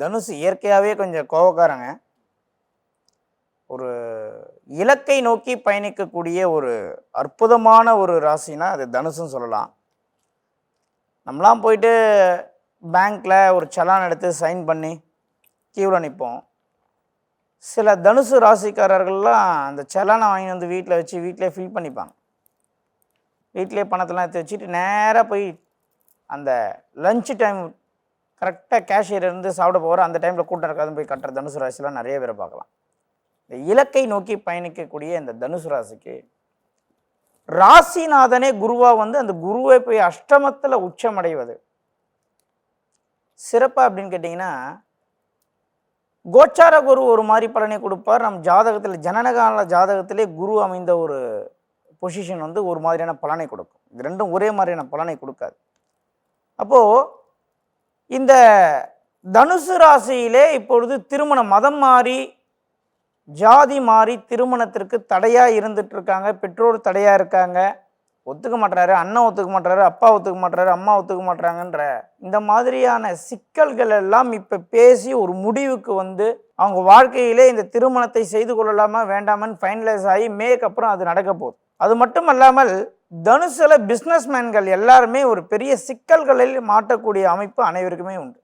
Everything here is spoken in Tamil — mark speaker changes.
Speaker 1: தனுசு இயற்கையாகவே கொஞ்சம் கோவக்காரங்க. ஒரு இலக்கை நோக்கி பயணிக்கக்கூடிய ஒரு அற்புதமான ஒரு ராசினா அது தனுசுன்னு சொல்லலாம். நம்மளாம் போயிட்டு பேங்க்கில் ஒரு சலான் எடுத்து சைன் பண்ணி கியூவில் நிற்போம் சில தனுசு ராசிக்காரர்கள்லாம் அந்த செலானை வாங்கி வந்து வீட்டில் வச்சு வீட்டிலே ஃபில் பண்ணிப்பாங்க. வீட்டிலே பணத்தெல்லாம் எடுத்து வச்சுட்டு நேராக போய் அந்த லஞ்ச் டைம் கரெக்டாக கேஷியர் இருந்து சாப்பிட போகிற அந்த டைமில் கூட்டம் இருக்காதுன்னு போய் கட்டுற தனுசு ராசிலாம் நிறைய பேரை பார்க்கலாம். இந்த இலக்கை நோக்கி பயணிக்கக்கூடிய இந்த தனுசு ராசிக்கு ராசிநாதனே குருவாக வந்து அந்த குருவை போய் அஷ்டமத்தில் உச்சமடைவது. சிறப்பாக அப்படின்னு கேட்டிங்கன்னா கோச்சார குரு ஒரு மாதிரி பலனை கொடுப்பார். நம் ஜாதகத்தில் ஜனனகால ஜாதகத்திலே குரு அமைந்த ஒரு பொசிஷன் வந்து ஒரு மாதிரியான பலனை கொடுக்கும். இது ரெண்டும் ஒரே மாதிரியான பலனை கொடுக்காது. அப்போது இந்த தனுசு ராசியிலே இப்பொழுது திருமணம் மதம் மாறி ஜாதி மாறி திருமணத்திற்கு தடையாக இருந்துகிட்ருக்காங்க பெற்றோர் தடையாக இருக்காங்க. ஒத்துக்க மாட்டுறாரு அண்ணன் ஒத்துக்க மாட்டுறாரு அப்பா ஒத்துக்க மாட்டுறாரு அம்மா ஒத்துக்க மாட்டுறாங்கன்ற இந்த மாதிரியான சிக்கல்கள் எல்லாம் இப்போ பேசி ஒரு முடிவுக்கு வந்து அவங்க வாழ்க்கையிலே இந்த திருமணத்தை செய்து கொள்ளலாமா வேண்டாமான்னு ஃபைனலைஸ் ஆகி மேக்கு அப்புறம் அது நடக்க போகுது. அது மட்டும் அல்லாமல் தனுசில பிஸ்னஸ்மேன்கள் எல்லாருமே ஒரு பெரிய சிக்கல்களில் மாட்டக்கூடிய அமைப்பு அனைவருக்குமே உண்டு.